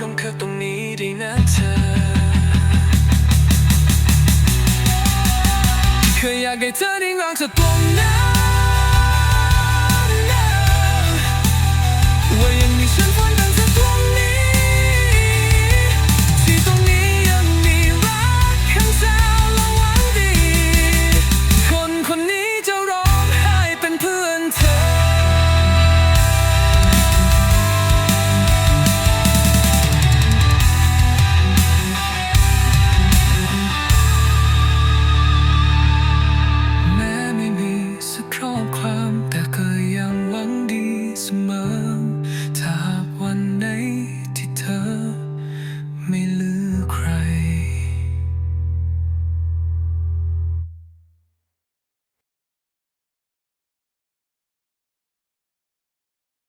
평가던 일이 나타 그 약을 달인 광자 또 나.